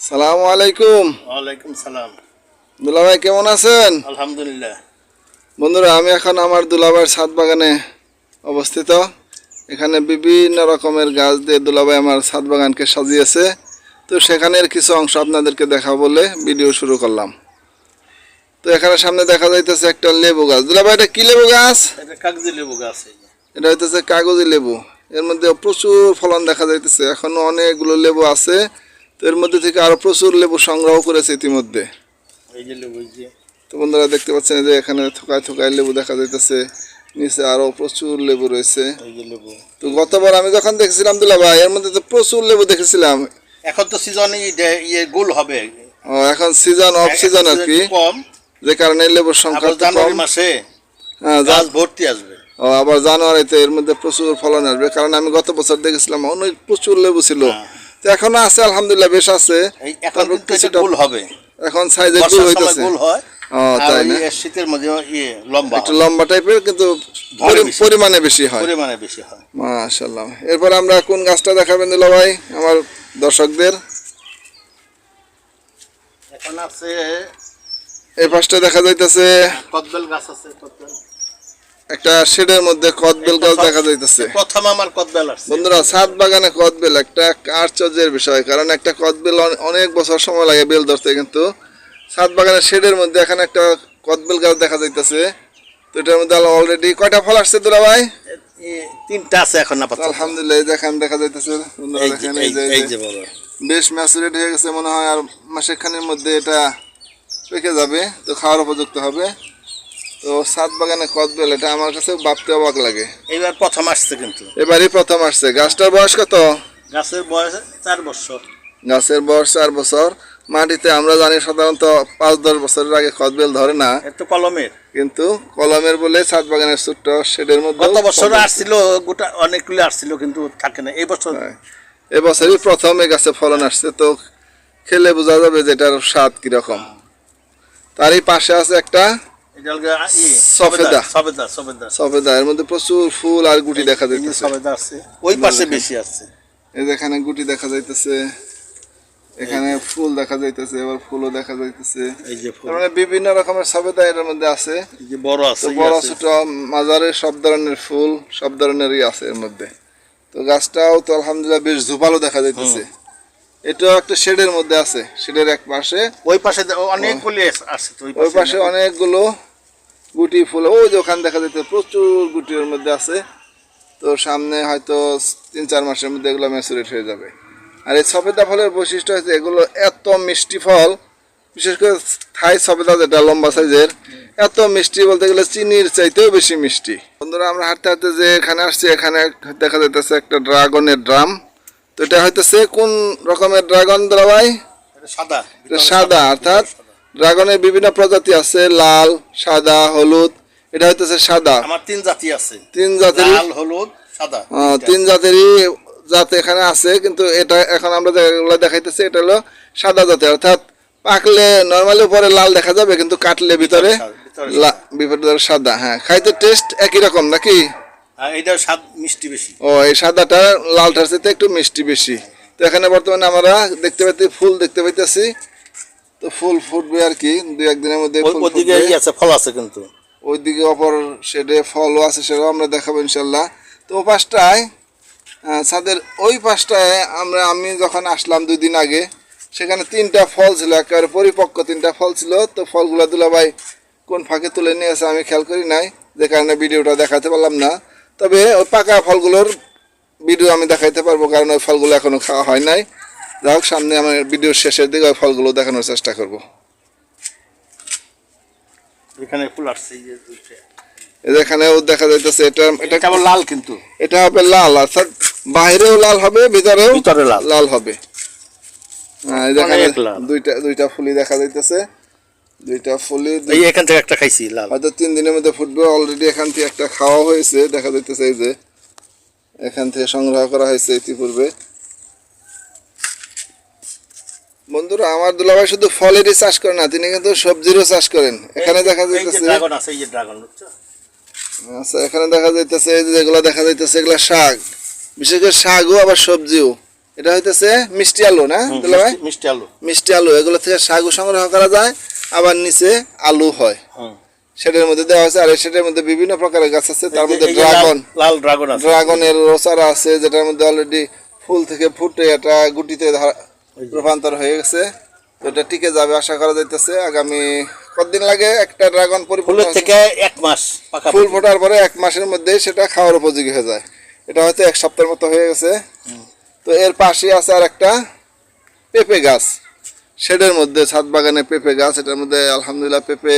সালাম আলাইকুম। ওয়ালাইকুম সালাম। দুলাভাই কেমন আছেন? আলহামদুলিল্লাহ। বন্ধুরা আমি এখন আমার দুলাভাইয়ের ছাদ বাগানে অবস্থিত। এখানে বিভিন্ন রকমের গাছ দিয়ে দুলাভাই আমার ছাদ বাগানকে সাজিয়েছে। তো সেখানের কিছু অংশ আপনাদেরকে দেখা বলে ভিডিও শুরু করলাম। তো এখানে সামনে দেখা যাইতেছে একটা লেবু গাছ। দুলাভাই এটা কি লেবু গাছ? কাগজি লেবু গাছ এটা হইতেছে কাগজি লেবু। এর মধ্যে প্রচুর ফলন দেখা যাইতেছে। এখনও অনেকগুলো লেবু আছে। তো এর মধ্যে থেকে আরও প্রচুর লেবু সংগ্রহ করেছে ইতিমধ্যে। তো বন্ধুরা দেখতে পাচ্ছেন যে এখানে থোকায় থোকায় লেবু দেখা যাইতেছে নিচে আরও প্রচুর লেবু রয়েছে। তো গতবার আমি যখন দেখেছিলাম দুলা ভাই এর মধ্যে তো প্রচুর লেবু দেখেছিলাম। এখন তো সিজন ইয়ে গোল হবে। ও এখন সিজন অফ সিজন আর কি। কম। যে কারণে লেবুর সংখ্যা জানুয়ারি মাসে হ্যাঁ, গাছ ভর্তি আসবে। ও, আবার জানুয়ারিতে এর মধ্যে প্রচুর ফলন আসবে। কারণ আমি গত বছর দেখেছিলাম অনেক প্রচুর লেবু ছিল। হ্যাঁ। তো এখনও আছে আলহামদুলিল্লাহ বেশ আছে। এখন তারপর কিন্তু কিছুটা- গোল হবে। এখন সাইজে বর্ষার হইতেছে। গোল হয় তাই না? শীতের মধ্যে ইয়ে লম্বা একটু লম্বা টাইপের কিন্তু ধরে পরি- বেশি। পরিমাণে বেশি হয়। পরিমাণে বেশি হয়। এরপর আমরা কোন গাছটা দেখাবেন দিলা ভাই আমার দর্শকদের? এখন আছে এই পাশটা দেখা যাইতেছে। কদবেল গাছ আছে কদবেল। একটা শেডের মধ্যে কদবেল গাছ দেখা যাইতেছে। প্রথম আমার কদবেল আসছে। বন্ধুরা ছাদ বাগানে কদবেল একটা আশ্চর্যের বিষয় কারণ একটা কদবেল অনে- অনেক বছর সময় লাগে বেল ধরতে কিন্তু ছাদ বাগানের শেডের মধ্যে এখানে একটা কদবেল গাছ দেখা যাইতেছে। তো এটার মধ্যে অলরেডি কয়টা ফল আসছে তোরা ভাই? তিনটা আছে এখন আপাতত। আলহামদুলিল্লাহ দেখেন দেখা যাইতেছে এই যে বেশ ম্যাচুরেট হয়ে গেছে মনে হয় আর মাসেখানের মধ্যে এটা পেকে যাবে তো খাওয়ার উপযুক্ত হবে। তো সাত বাগানে কদবেল এটা আমার কাছে ভাবতে অবাক লাগে। এবার প্রথম আসছে কিন্তু। এবারই প্রথম আসছে। গাছটার বয়স কত? গাছের বয়স চার বছর। গাছের বয়স চার বছর। মাটিতে আমরা জানি সাধারণত পাঁচ দশ বছরের আগে কদবেল ধরে না। এত কলমের। কিন্তু কলমের বলে ছাদ বাগানের ছোট্ট শেডের মধ্যে গত বছর আসছিল গোটা অনেকগুলো আসছিল কিন্তু থাকে না। এই বছর। এবছরই প্রথম এই গাছে ফলন আসছে তো খেলে বোঝা যাবে যে এটার স্বাদ কীরকম। তারই পাশে আছে একটা এটা হলো সফেদা। সবেদা সবেদা সফেদা। এর মধ্যে প্রচুর ফুল আর গুটি দেখা যাইতেছে। সবেদা আছে ওই পাশে বেশি আছে। এই এখানে গুটি দেখা যাইতেছে এখানে ফুল দেখা যাইতেছে এবার ফুলও দেখা যাইতেছে। এই যে ফুল। মানে বিভিন্ন রকমের সবেদা এর মধ্যে আছে। যে বড় আছে তো বড় ছোট মাজারে সব ধরনের ফুল সব ধরনেরই আছে এর মধ্যে। তো গাছটাও তো আলহামদুলিল্লাহ বেশ ঝুপালো দেখা যাইতেছে। এটাও একটা শেডের মধ্যে আছে শেডের এক পাশে। ওই পাশে অনেকগুলি আছে ওই পাশে অনেকগুলো গুটি ফুল ওই যে ওখানে দেখা যাচ্ছে প্রচুর গুটি ওর মধ্যে আছে। তো সামনে হয়তো তিন চার মাসের মধ্যে এগুলো ম্যাচুরেট হয়ে যাবে। আর এই সফেদা ফলের বৈশিষ্ট্য হচ্ছে এগুলো এত মিষ্টি ফল বিশেষ করে থাই সফেদা যেটা লম্বা সাইজের এত মিষ্টি বলতে গেলে চিনির চাইতেও বেশি মিষ্টি। বন্ধুরা আমরা হাঁটতে হাঁটতে যে এখানে আসছি এখানে দেখা যাইতেছে একটা ড্রাগনের ড্রাম। তো এটা হইতেছে কোন রকমের ড্রাগন দাদা ভাই? সাদা। এটা সাদা অর্থাৎ ড্রাগনের বিভিন্ন প্রজাতি আছে লাল সাদা হলুদ এটা হইতেছে সাদা। আমার তিন জাতি আছে। তিন জাতের লাল হলুদ সাদা। তিন জাতেরই জাত এখানে আছে কিন্তু এটা এখন আমরা যেগুলো দেখাইতেছি এটা হলো সাদা জাতের অর্থাৎ পাকলে নর্মালি উপরে লাল দেখা যাবে কিন্তু কাটলে ভিতরে ভিতরে সাদা হ্যাঁ খাইতে টেস্ট একই রকম নাকি? স্বাদ মিষ্টি বেশি। ও এই সাদাটা লালটার সাথে একটু মিষ্টি বেশি। তো এখানে বর্তমানে আমরা দেখতে পাইতে ফুল দেখতে পাইতেছি। তো ফুল ফুটবে আর কি দু একদিনের মধ্যে ওই- ফুল ওদিকে ফুটবে। ই আছে ফল আছে কিন্তু। ওইদিকে অপর শেডে ফলও আছে সেটাও আমরা দেখাবো ইনশাল্লাহ। তো ও পাশটায় ছাদের ওই পাশটায় আমরা আমি যখন আসলাম দুই দিন আগে সেখানে তিনটা ফল ছিল একেবারে পরিপক্ক তিনটা ফল ছিল। তো ফলগুলো দুলাভাই কোন ফাঁকে তুলে নিয়ে আসে আমি খেয়াল করি নাই যে কারণে ভিডিওটা দেখাতে পারলাম না। তবে ওই পাকা ফলগুলোর ভিডিও আমি দেখাইতে পারব কারণ ওই ফলগুলো এখনও খাওয়া হয় নাই। যাই হোক সামনে আমার ভিডিওর শেষের দিকে ফলগুলো দেখানোর চেষ্টা করব। এখানে ফুল আসছে এখানেও দেখা যাইতেছে এটা এটা আবার লাল কিন্তু। এটা হবে লাল অর্থাৎ বাইরেও লাল হবে ভিতরেও ভিতরে লাল। লাল হবে। হ্যাঁ। দুইটা দুইটা ফুলি দেখা যাইতেছে। দুইটা ফুলি এই এখান থেকে একটা খাইছি লাল। হয়তো তিন দিনের মধ্যে ফুটবে অলরেডি এখান থেকে একটা খাওয়া হয়েছে দেখা যাইতেছে এই যে। এখান থেকে সংগ্রহ করা হয়েছে ইতিপূর্বে। বন্ধুরা আমার দুলাভাই শুধু ফলেরই চাষ করে না তিনি কিন্তু সবজিরও চাষ করেন। এখানে দেখা যাইতেছে আছে আচ্ছা এখানে দেখা যাইতেছে যেগুলো দেখা যাইতেছে এগুলো শাক। বিশেষ করে শাকও আবার সবজিও। এটা হইতেছে মিষ্টি আলু না দুলা ভাই মিষ্টি- আলু। মিষ্টি আলু এগুলো থেকে শাকও সংগ্রহ করা যায় আবার নিচে আলু হয়। সেটার মধ্যে দেওয়া হয়েছে আর সেটার মধ্যে বিভিন্ন প্রকারের গাছ আছে তার মধ্যে ড্রাগন। লাল ড্রাগন ড্রাগনের রোসারা আছে যেটার মধ্যে অলরেডি ফুল থেকে ফুটে এটা গুটিতে ধরা- রূপান্তর হয়ে গেছে। তো এটা টিকে যাবে আশা করা যাইতেছে। আগামী কতদিন লাগে? একটা ড্রাগন পরিপূর্ণ থেকে এক মাস পাকা ফুল ফোটার পরে এক মাসের মধ্যে সেটা খাওয়ার উপযোগী হয়ে যায়। এটা হয়তো এক সপ্তাহের মতো হয়ে গেছে। তো এর পাশে আছে আর একটা পেঁপে গাছ। শেডের মধ্যে ছাদ বাগানে পেঁপে গাছ। এটার মধ্যে আলহামদুলিল্লাহ পেঁপে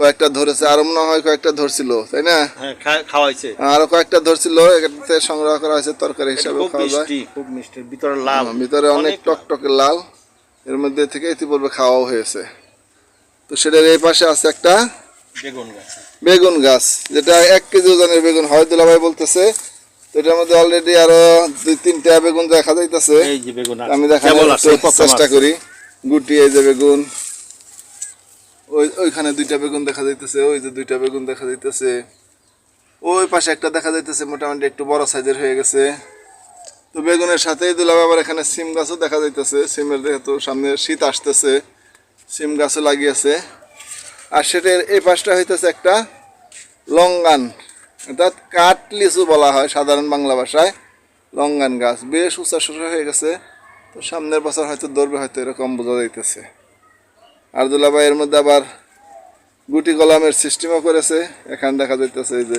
কয়েকটা ধরেছে আরও মনে হয় কয়েকটা ধরছিল তাই না? হ্যাঁ খাওয়াইছে। আরও কয়েকটা ধরছিল এটাতে সংগ্রহ করা হয়েছে তরকারি হিসাবে খাওয়া যায়। খুব মিষ্টি ভিতরে লাল। ভিতরে অনেক টকটকে লাল। এর মধ্যে থেকে ইতিপূর্বে খাওয়াও হয়েছে। তো সেটার এই পাশে আছে একটা বেগুন গাছ। বেগুন গাছ যেটা এক কেজি ওজনের বেগুন হয় দুলাভাই বলতেছে। তো এটার মধ্যে অলরেডি আরও দুই তিনটা বেগুন দেখা যাইতেছে। আমি প্রথম চেষ্টা করি। গুটি এই যে বেগুন। ওই, ওইখানে দুইটা বেগুন দেখা যাইতেছে, ওই যে দুইটা বেগুন দেখা যাইতেছে। ওই পাশে একটা দেখা যাইতেছে, মোটামুটি একটু বড় সাইজের হয়ে গেছে। তো বেগুনের সাথে দুলাভাই আবার এখানে সিম গাছও দেখা যাইতেছে। সিমের যেহেতু সামনে শীত আসতেছে, সিম গাছও লাগিয়েছে। আর সেটার এই পাশটা হইতেছে একটা লঙ্গান। অর্থাৎ কাঠ লিচু বলা হয় সাধারণ বাংলা ভাষায়, লঙ্গান গাছ। বেশ উঁচা সুসা হয়ে গেছে। তো সামনের বছর হয়তো ধরবে, হয়তো এরকম বোঝা যাইতেছে। আর দুলাভাই এর মধ্যে আবার গুটি কলামের সিস্টেমও করেছে। এখানে দেখা যাইতেছে এই যে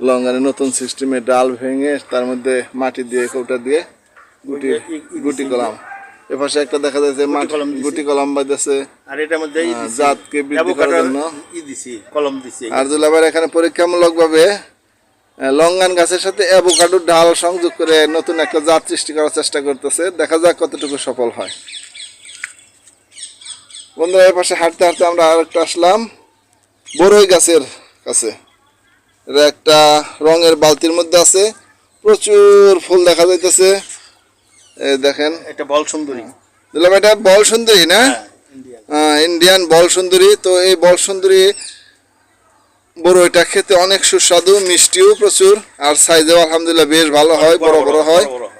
লঙ্গানের নতুন সিস্টেমে ডাল ভেঙে তার মধ্যে মাটি দিয়ে কৌটা দিয়ে গুটি গুটি কলাম। এপাশে একটা দেখা যাচ্ছে মাটি। গুটি কলাম বাঁধেছে আর এটার মধ্যে ই দিছি, জাতকে বৃদ্ধি করার জন্য। কলম দিছি। আর দুলাভাইয়ের এখানে লঙ্গান গাছের সাথে অ্যাভোকাডোর ডাল সংযোগ করে নতুন একটা জাত সৃষ্টি করার চেষ্টা করতেছে। দেখা যাক কতটুকু সফল হয়। বন্ধুরা এর পাশে হাঁটতে হাঁটতে আমরা আরেকটা আসলাম। বড়ই গাছের কাছে। এটা একটা রঙের বালতির মধ্যে আছে। প্রচুর ফুল দেখা যাইতেছে। দেখেন। এটা বল সুন্দরী। দুলাভাই এটা বল সুন্দরী না? হ্যাঁ ইন্ডিয়ান বল সুন্দরী। তো এই বল সুন্দরী বড় এটা খেতে অনেক সুস্বাদু মিষ্টিও প্রচুর। আর সাইজেও আলহামদুলিল্লাহ বেশ ভালো হয় বড় বড় হয়। বড় বড় হয়।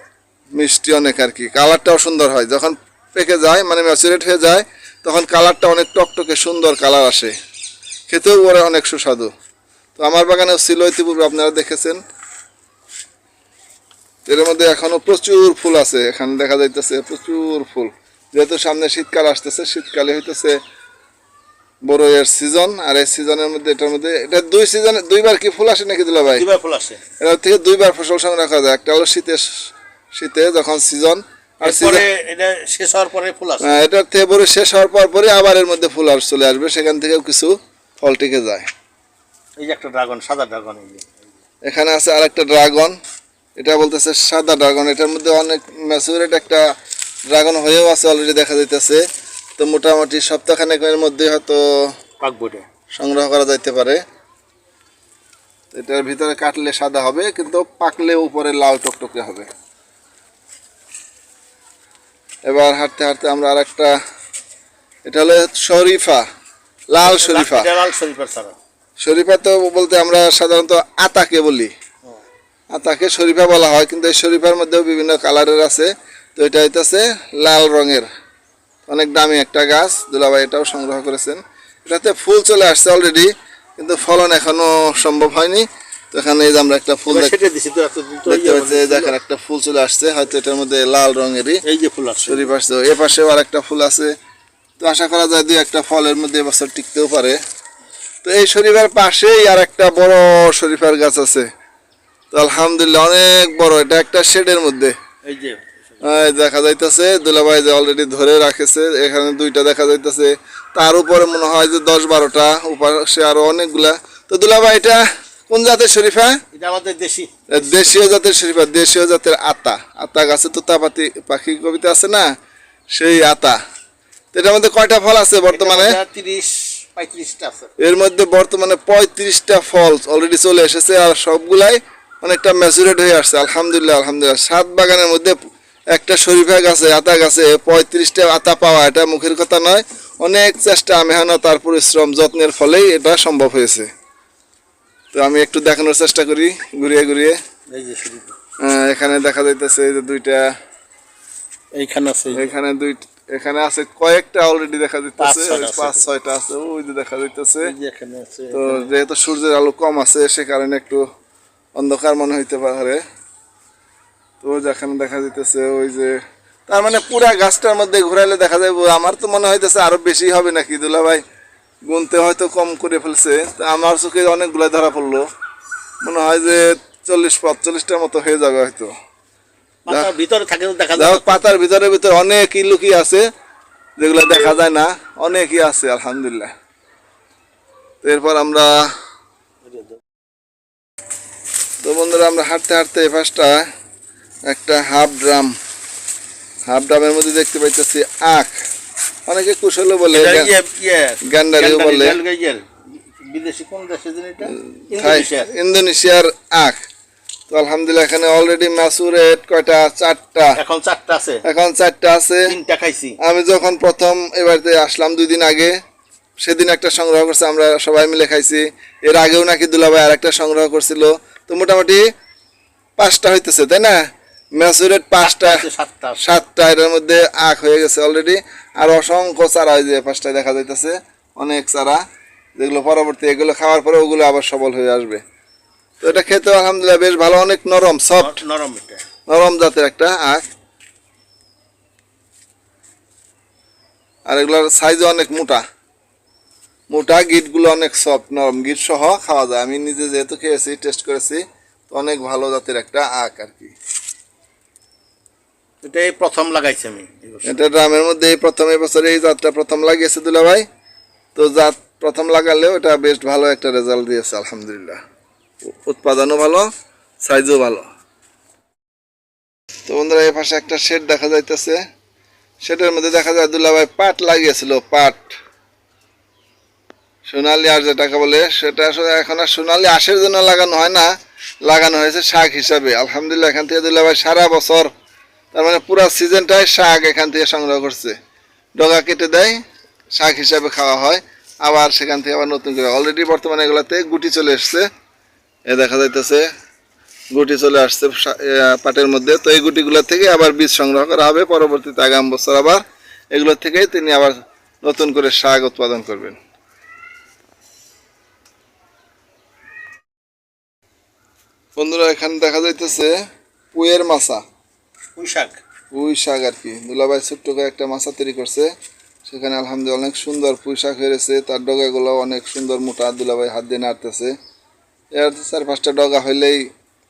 মিষ্টি অনেক আর কি। কালারটাও সুন্দর হয়। যখন পেকে যায় মানে ম্যাচুরেট হয়ে যায় তখন কালারটা অনেক টকটকে সুন্দর কালার আসে। খেতেও পরে অনেক সুস্বাদু। তো আমার বাগানেও ছিল ইতিপূর্বে আপনারা দেখেছেন। এর মধ্যে এখনও প্রচুর ফুল আছে। এখানে দেখা যাইতেছে প্রচুর ফুল। যেহেতু সামনে শীতকাল আসতেছে শীতকালে হইতেছে বড়ইয়ের সিজন আর এই সিজনের মধ্যে এটার মধ্যে এটা দুই সিজনে দুইবার কি ফুল আসে নাকি দিলা ভাই দুইবার ফুল আসে। এটা থেকে দুইবার ফসল সংগ্রহ করা যায়। একটা হলো শীতে শীতে যখন সিজন এরপরে এটা শেষ হওয়ার পরে ফুল আসে। থেকে পরে শেষ হওয়ার পর পরে আবার এর মধ্যে ফুল আর চলে আসবে সেখান থেকেও কিছু ফল টিকে যায়। এই যে একটা ড্রাগন সাদা ড্রাগন এই যে। এখানে আছে আরেকটা ড্রাগন এটা বলতেছে সাদা ড্রাগন এটার মধ্যে অনেক ম্যাচুরেট একটা ড্রাগন হয়েও আছে অলরেডি দেখা যাইতেছে। তো মোটামুটি সপ্তাহখানেকের মধ্যে হয়তো পাকবুটে সংগ্রহ করা যাইতে পারে। এটার ভিতরে কাটলে সাদা হবে কিন্তু পাকলে উপরে লাল টকটকে হবে। এবার হাঁটতে হাঁটতে আমরা আর একটা এটা হলো শরীফা লাল শরীফা। লাল শরীফের শরীফা তো বলতে আমরা সাধারণত আতাকে বলি। আতাকে শরীফা বলা হয় কিন্তু এই শরীফার মধ্যেও বিভিন্ন কালারের আছে। তো এটা হইতেছে লাল রঙের। অনেক দামি একটা গাছ দুলাভাই এটাও সংগ্রহ করেছেন। এটাতে ফুল চলে আসছে অলরেডি কিন্তু ফলন এখনও সম্ভব হয়নি। তো এখানে এই যে আমরা একটা ফুল দেখতে ইয়ে পাচ্ছি দেখেন একটা ফুল চলে আসছে হয়তো এটার মধ্যে লাল রঙেরই। এই যে ফুল আসছে। শরীফ আসছে এ পাশেও আর একটা ফুল আছে। তো আশা করা যায় দুই একটা ফলের মধ্যে এবছর টিকতেও পারে। তো এই শরীফার পাশেই আর একটা বড় শরীফার গাছ আছে। তো আলহামদুলিল্লাহ অনেক বড় এটা একটা শেডের মধ্যে। এই যে। দেখা যাইতেছে দুলাভাই যে অলরেডি ধরে রাখেছে এখানে দুইটা দেখা যাইতেছে। তার উপরে মনে হয় যে দশ বারোটা উপাশে আরও অনেকগুলা। তো দুলাভাই এটা কোন জাতের শরীফা? এটা আমাদের দেশি। দেশীয় জাতের শরীফা দেশীয় জাতের আতা। আতা গাছে তোতা পাতি পাখি কবিতা আছে না? সেই আতা। এটার মধ্যে কয়টা ফল আছে বর্তমানে? তিরিশ পঁয়ত্রিশটা এর মধ্যে বর্তমানে পঁয়ত্রিশটা ফল অলরেডি চলে এসেছে আর সবগুলাই অনেকটা ম্যাচুরেট হয়ে আসছে। আলহামদুলিল্লাহ আলহামদুলিল্লাহ। সাত বাগানের মধ্যে একটা শরীফা গাছে আতা গাছে পঁয়ত্রিশটা আতা পাওয়া এটা মুখের কথা নয়। অনেক চেষ্টা মেহনত আর পরিশ্রম যত্নের ফলেই এটা সম্ভব হয়েছে। তো আমি একটু দেখানোর চেষ্টা করি ঘুরিয়ে ঘুরিয়ে। এই যে শরীফ আহ, এখানে দেখা যাইতেছে যে দুইটা এইখানে আছে এখানে দুই এখানে আছে কয়েকটা অলরেডি দেখা যাইতেছে পাঁচ ছয়টা আছে ওই যে দেখা যাইতেছে। যে এখানে আছে তো যেহেতু সূর্যের আলো কম আছে সে কারণে একটু অন্ধকার মনে হইতে পারে। তো যেখানে দেখা যাইতেছে ওই যে তার মানে পুরা গাছটার মধ্যে ঘুরাইলে দেখা যায় আমার তো মনে হইতেছে আরও বেশি হবে নাকি দুলা ভাই গুনতে হয়তো কম করে ফেলছে। তা আমার চোখে অনেকগুলো ধরা পড়ল। মনে হয় যে চল্লিশ পঁয়তাল্লিশটার মতো হয়ে যাবে হয়তো। ভিতরে থাকে দেখা যায় পাতার ভিতরে ভিতরে অনেকই লুকিয়ে আছে। যেগুলো দেখা যায় না। অনেকই আছে আলহামদুলিল্লাহ। এরপর আমরা তো বন্ধুরা আমরা হাঁটতে হাঁটতে এই পাশটা একটা হাফ ড্রাম। হাফ ড্রামের মধ্যে দেখতে পাইতেছি আখ। অনেকে কুশলও বলে এটা গা- ইয়ে, ইয়ে, বলে। বিদেশি কোন দেশে ইন্দোনেশিয়ার। আখ। তো আলহামদুলিল্লাহ এখানে অলরেডি ম্যাচুরেট কয়টা? চারটা। এখন চারটা আছে। এখন চারটা আছে। তিনটা খাইছি। আমি যখন প্রথম এবারতে আসলাম দুই দিন আগে সেদিন একটা সংগ্রহ করছে আমরা সবাই মিলে খাইছি। এর আগেও নাকি দুলাভাই আর একটা সংগ্রহ করছিল। তো মোটামুটি পাঁচটা হইতেছে তাই না? ম্যাচুরেট পাঁচটা সাতটা। এটার মধ্যে আখ হয়ে গেছে অলরেডি আর অসংখ্য চারা ওই যে পাঁচটা দেখা যাইতেছে অনেক চারা। যেগুলো পরবর্তী এগুলো খাওয়ার পরে ওগুলো আবার সবল হয়ে আসবে। তো এটা খেতে আলহামদুলিল্লাহ বেশ ভালো অনেক নরম সফট নরম এটা। নরম জাতের একটা আখ। আর এগুলোর সাইজও অনেক মোটা। মোটা গিটগুলো অনেক সফট নরম। গিট সহ খাওয়া যায়। আমি নিজে যেহেতু খেয়েছি টেস্ট করেছি তো অনেক ভালো জাতের একটা আখ আর কি। এটাই প্রথম লাগাইছি আমি। এটা ড্রামের মধ্যে এই প্রথম এবছর এই জাতটা প্রথম লাগিয়েছে দুলা ভাই। তো জাত প্রথম লাগালেও এটা বেশ ভালো একটা রেজাল্ট দিয়েছে, আলহামদুলিল্লাহ। উৎপাদনও ভালো সাইজও ভালো। তো বন্ধুরা, এই পাশে একটা শেড দেখা যাইতেছে। শেডের মধ্যে দেখা যায় দুলা ভাই পাট লাগিয়েছিল, পাট। সোনালি আর যেটাকে বলে, সেটা আসলে এখন আর সোনালি আশের জন্য লাগানো হয় না, লাগানো হয়েছে শাক হিসাবে। আলহামদুলিল্লাহ, এখান থেকে দুলা ভাই সারা বছর তার মানে পুরো সিজনটাই শাক এখান থেকে সংগ্রহ করছে। ডগা কেটে দেয়, শাক হিসাবে খাওয়া হয়, আবার সেখান থেকে আবার নতুন করে। অলরেডি বর্তমানে এগুলাতে গুটি চলে এসছে। এ দেখা যাইতেছে, গুটি চলে আসছে পাটের মধ্যে। তো এই গুটিগুলো থেকে আবার বীজ সংগ্রহ করা হবে। পরবর্তীতে আগাম বছর আবার এগুলোর থেকেই তিনি আবার নতুন করে শাক উৎপাদন করবেন। বন্ধুরা, এখানে দেখা যাইতেছে পুয়ের মাছা। পুঁই শাক। পুঁই শাক আর কি। দুলাভাই ছোট্ট করে একটা মাছা তৈরি করছে। সেখানে আলহামদুলিল্লাহ অনেক সুন্দর পুঁই শাক হয়েছে। তার ডগাগুলো অনেক সুন্দর মোটা। দুলাভাই হাত দিয়ে নাড়তেছে। এর চার পাঁচটা ডগা হইলেই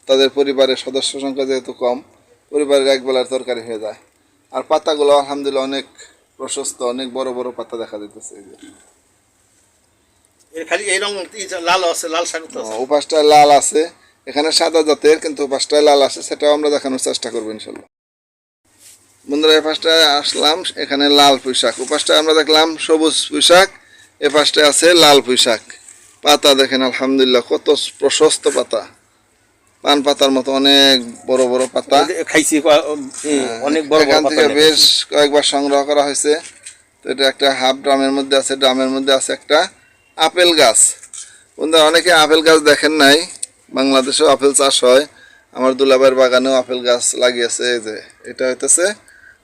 তাদের পরিবারের সদস্য সংখ্যা যেহেতু কম পরিবারের এক বেলার তরকারি হয়ে যায়। আর পাতাগুলো আলহামদুলিল্লাহ অনেক প্রশস্ত অনেক বড় বড় পাতা দেখা যাইতেছে এই যে। এর খালি এই রং লাল আছে লাল শাক পাশটায় লাল আছে। এখানে সাদা জাতের কিন্তু পাশটায় লাল আছে। সেটাও আমরা দেখানোর চেষ্টা করব ইনশাল্লাহ। বন্ধুরা এই পাশটায় আসলাম এখানে লাল পুঁইশাক। ও পাশটায় আমরা দেখলাম সবুজ পুঁইশাক এ পাশটায় আছে লাল পুঁইশাক। পাতা দেখেন আলহামদুলিল্লাহ কত প্রশস্ত পাতা। পান পাতার মতো অনেক বড় বড় পাতা। খাইছি অনেক বড় এখান থেকে বেশ কয়েকবার সংগ্রহ করা হয়েছে। তো এটা একটা হাফ ড্রামের মধ্যে আছে ড্রামের মধ্যে আছে একটা আপেল গাছ। বন্ধুরা অনেকে আপেল গাছ দেখেন নাই। বাংলাদেশেও আপেল চাষ হয়। আমার দুলাভাইয়ের বাগানেও আপেল গাছ লাগিয়েছে এই যে এটা হইতেছে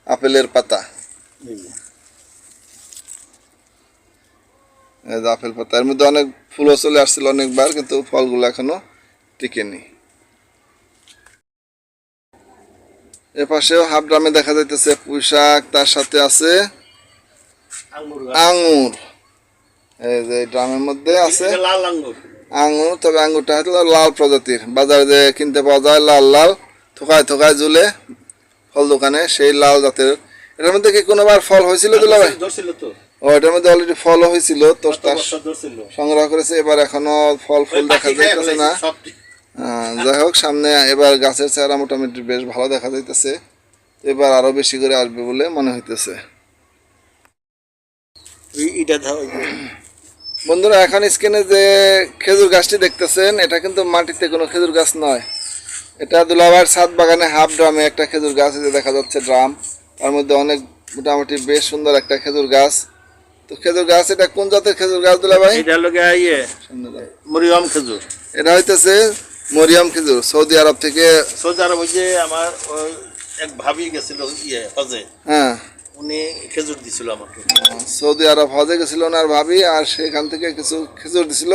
আপেলের পাতা। আপেল পাতা। এর মধ্যে অনেক ফুলও চলে আসছিল অনেকবার কিন্তু ফলগুলো এখনও টিকেনি। এ পাশেও হাফ ড্রামে দেখা যাইতেছে পুঁইশাক তার সাথে আছে আঙ্গুর আঙুর। এই যে ড্রামের মধ্যে আছে লাল আঙ্গুর আঙুর তবে আঙুরটা হলো লাল প্রজাতির। বাজারে যে কিনতে পাওয়া যায় লাল লাল থোকায় থোকায় ঝুলে ফল দোকানে সেই লাল জাতের। এটার মধ্যে কি কোনোবার ফল হয়েছিল দুলা ভাই ও এটার মধ্যে অলরেডি ফলও হয়েছিল তো তার সংগ্রহ করেছে এবার এখনও ফল ফুল দেখা যাইতেছে না। যাই হোক সামনে এবার গাছের চেহারা মোটামুটি বেশ ভালো দেখা যাইতেছে। এবার আরও বেশি করে আসবে বলে মনে হইতেছে। বন্ধুরা এখন স্ক্রিনে যে খেজুর গাছটি দেখতেছেন এটা কিন্তু মাটিতে কোনো খেজুর গাছ নয়। এটা দুলাবার ছাদ বাগানে হাফ ড্রামে একটা খেজুর গাছ এতে দেখা যাচ্ছে ড্রাম। তার মধ্যে অনেক মোটামুটি বেশ সুন্দর একটা খেজুর গাছ। তো খেজুর গাছ এটা কোন জাতের খেজুর গাছ দুলাভাই? এটা হলো ইয়ে মরিয়ম খেজুর। এটা হইতেছে মরিয়ম খেজুর সৌদি আরব থেকে। সৌদি আরব হইছে আমার এক ভাবি গেছিল ইয়ে হজে। হ্যাঁ। উনি খেজুর দিছিল আমাকে। সৌদি আরব হজে গেছিল ওনার ভাবি আর সেখান থেকে কিছু খেজুর দিছিল।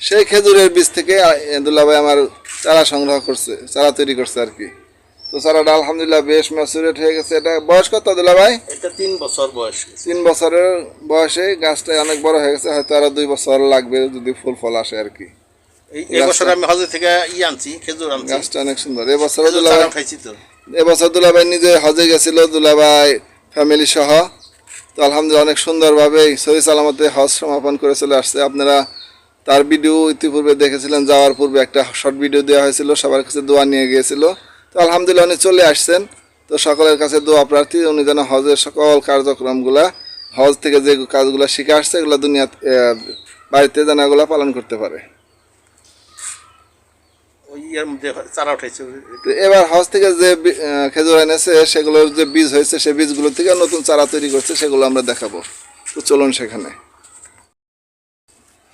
সেই খেজুরের বীজ থেকে আহ, দুলাভাই আমার চারা সংগ্রহ করছে চারা তৈরি করছে আর কি। তো চারাটা আলহামদুলিল্লাহ বেশ ম্যাচুরেট হয়ে গেছে। এটা বয়স কত দুলাভাই এটা তিন বছর বয়স তিন বছরের বয়সে গাছটা অনেক বড় হয়ে গেছে হয়তো আরও দুই বছর লাগবে যদি ফুল ফল আসে আর কি। এবছর আমি হজে থেকে ই আনছি খেজুর আনছি। গাছটা অনেক সুন্দর। এবছর দুলাভাই খাইছি তো। এবছর দুলাভাই নিজে হজে গেছিল। দুলাভাই ফ্যামিলি সহ। তো আলহামদুলিল্লাহ অনেক সুন্দরভাবে সহি সালামতে হজ সমাপন করে চলে আসছে। আপনারা তার ভিডিও ইতিপূর্বে দেখেছিলেন, যাওয়ার পূর্বে একটা শর্ট ভিডিও দেওয়া হয়েছিল, সবার কাছে দোয়া নিয়ে গিয়েছিল। তো আলহামদুলিল্লাহ উনি চলে আসছেন। তো সকলের কাছে দোয়া প্রার্থী, উনি যেন হজের সকল কার্যক্রমগুলা, হজ থেকে যে কাজগুলো শিখে আসছে, এগুলো দুনিয়া বাড়িতে যেন এগুলো পালন করতে পারে। ইয়ের মধ্যে চারা উঠাইছে। এবার হজ থেকে যে খেজুর এনেছে সেগুলোর যে বীজ হয়েছে সেই বীজগুলো থেকে নতুন চারা তৈরি করছে সেগুলো আমরা দেখাবো। তো চলুন সেখানে।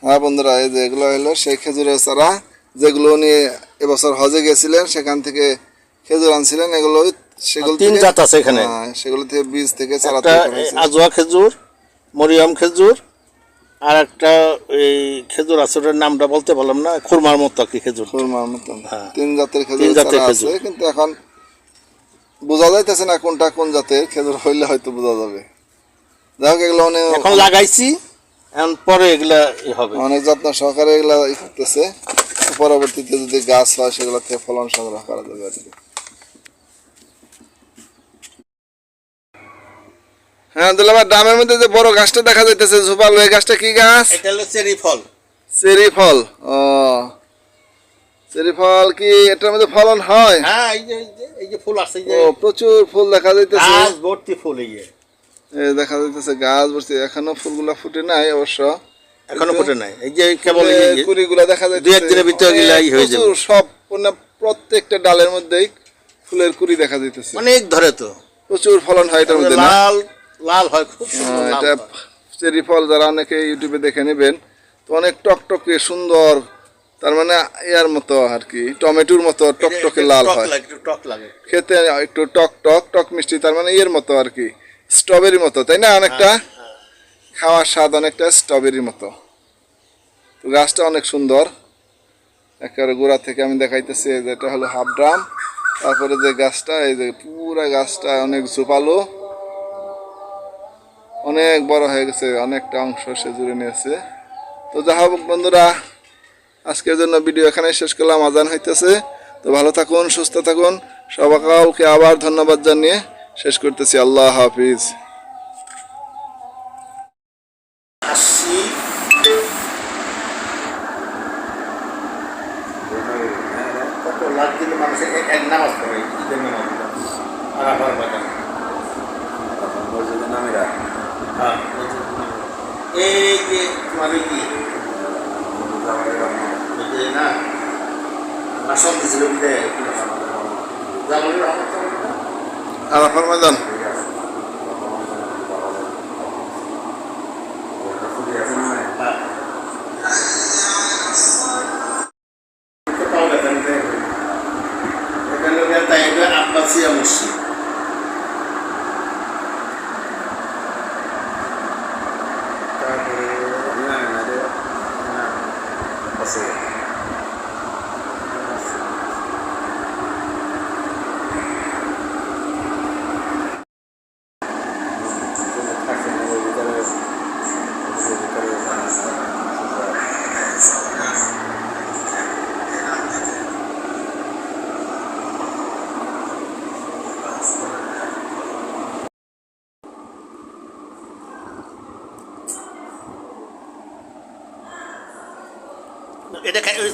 হ্যাঁ বন্ধুরা এই যে এগুলো হলো সেই খেজুরের চারা যেগুলো উনি এবছর হজে গেছিলেন সেখান থেকে খেজুর আনছিলেন এগুলো সেগুলো তিন থেকে- জাত আছে এখানে। হ্যাঁ, সেগুলো থেকে বীজ থেকে চারা তৈরি আজোয়া খেজুর মরিয়ম খেজুর আর একটা এই খেজুর আছে ওটার নামটা বলতে পারলাম না খুরমার মতো আর কি খেজুর। খুরমার মতন হ্যাঁ। তিন জাতের খেজুর জাতের খেজুর। কিন্তু এখন বোঝা যাইতেছে না কোনটা কোন জাতের খেজুর হইলে হয়তো বোঝা যাবে। যাই হোক এগুলো অনেক এখন লাগাইছি এখন পরে এগুলা হবে। অনেক যত্ন সহকারে এগুলা করতেছে। পরবর্তীতে যদি গাছ হয় সেগুলো থেকে ফলন সংগ্রহ করা যাবে আর কি। হ্যাঁ ডামের মধ্যে যে বড় গাছটা দেখা যাইতেছে ঝোপালো এই গাছটা কি গাছ? এটা হলো চেরি ফল। চেরি ফল ও। চেরি ফল কি এটার মধ্যে ফলন হয়? হ্যাঁ এই যে এই যে ফুল আছে এই ও প্রচুর ফুল দেখা যাইতেছে। গাছ ভর্তি ফুল এই যে। দেখা যাইতেছে গাছ বসছে এখনও ফুলগুলা ফুটে নাই অবশ্য। এখনও ফুটে নাই। এই যে কেবল কুড়িগুলা দেখা যাচ্ছে দুই একদিনের ভিতরে এগুলাই হয়ে যাবে। সব প্রত্যেকটা ডালের মধ্যেই ফুলের কুড়ি দেখা যাইতেছে। অনেক ধরে তো। প্রচুর ফলন হয় এটার মধ্যে না? লাল লাল হয় খুব সুন্দর হ্যাঁ, এটা হয়। চেরি ফল যারা অনেকে ইউটিউবে দেখে নেবেন তো অনেক টকটকে সুন্দর তার মানে ইয়ার মতো আর কি টমেটোর মতো টকটকে লাল হয়। একটু টক লাগে। খেতে একটু টক টক টক মিষ্টি তার মানে ইয়ের মতো আর কি স্ট্রবেরির মতো তাই না অনেকটা? খাওয়ার স্বাদ অনেকটা স্ট্রবেরির মতো। তো গাছটা অনেক সুন্দর। একেবারে গোড়া থেকে আমি দেখাইতেছি এই যে এটা হলো হাফ ড্রাম। তারপরে যে গাছটা এই যে পুরা গাছটা অনেক ঝোপালো। অনেক বড় হয়ে গেছে, অনেকটা অংশ সে জুড়ে নিয়েছে। তো যা হোক বন্ধুরা, আজকের জন্য ভিডিও এখানে শেষ করলাম, আজান হইতেছে। তো ভালো থাকুন, সুস্থ থাকুন। সবাইকে আবার ধন্যবাদ জানিয়ে শেষ করতেছি। আল্লাহ হাফিজ। এই যে তোমার কি? না ওইটা জামালের রহমত আর ফরমাদান হ্যাঁ পাওয়া গেছে এখানে তাই আব্বাসিয়া মসজিদ তারপরে